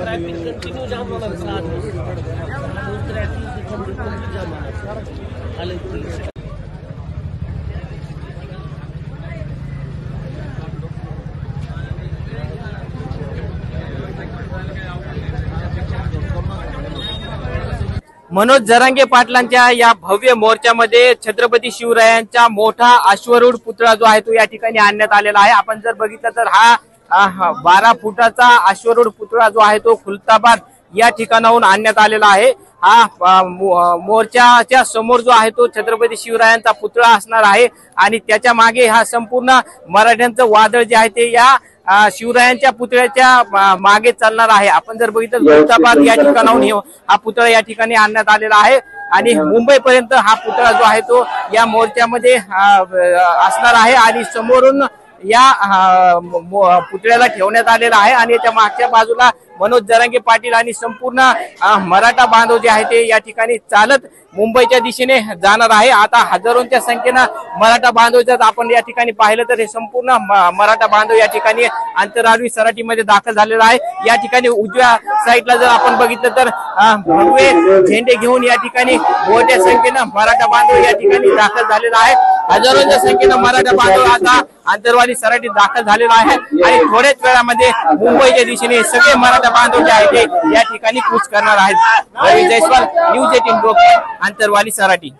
Traffic continue जाम होणार सहा दिवस ट्रॅफिक कंटिन्यू जाम होणार आलं पोलीस मनोज जरांगे पाटलांच्या या भव्य मोर्चामध्ये छत्रपती शिवरायांचा मोठा अश्वरूढ पुतळा जो आहे तो या ठिकाणी आणण्यात आलेला आहे. आपण जर बघितलं तर हा, बारा फुटाचा अश्वरूढ पुतळा जो आहे तो खुलताबाद या ठिकाणाहून आणण्यात आलेला आहे. हा मोर्चाच्या समोर जो आहे तो छत्रपती शिवरायांचा पुतळा असणार आहे आणि त्याच्यामागे हा संपूर्ण मराठ्यांचं वादळ जे आहे ते या शिवरायांच्या पुतळ्याच्या मागे चालणार आहे. आपण जर बघितलं खुलताबाद या ठिकाणाहून हे- हा पुतळा या ठिकाणी आणण्यात आलेला आहे आणि मुंबईपर्यंत हा पुतळा जो आहे तो या मोर्चामध्ये असणार आहे आणि समोरून या पुतळ्याला ठेवण्यात आलेला आहे आणि याच्या मागच्या बाजूला मनोज जरांगे पाटील आणि संपूर्ण मराठा बांधव जे आहे ते या ठिकाणी चालत मुंबईच्या दिशेने जाणार आहे. आता हजारोंच्या संख्येनं मराठा बांधव जर आपण या ठिकाणी पाहिलं तर हे संपूर्ण म- मराठा बांधव या ठिकाणी आंतरराष्ट्रीय सराटीमध्ये दाखल झालेला आहे. या ठिकाणी उजव्या साईडला जर आपण बघितलं तर भगवे झेंडे घेऊन या ठिकाणी मोठ्या संख्येनं मराठा बांधव या ठिकाणी दाखल झालेला आहे. हजारोंच्या संख्येनं मराठा बांधव आता आंतरवाली सराटीत दाखल झालेला आहे. आणि थोड्याच वेळामध्ये मुंबईच्या दिशेने सगळे मराठा बांधव जे आहेत ते या ठिकाणी कूच करणार आहेत. Ravi Jaiswal news eighteen Antarwali Sarati.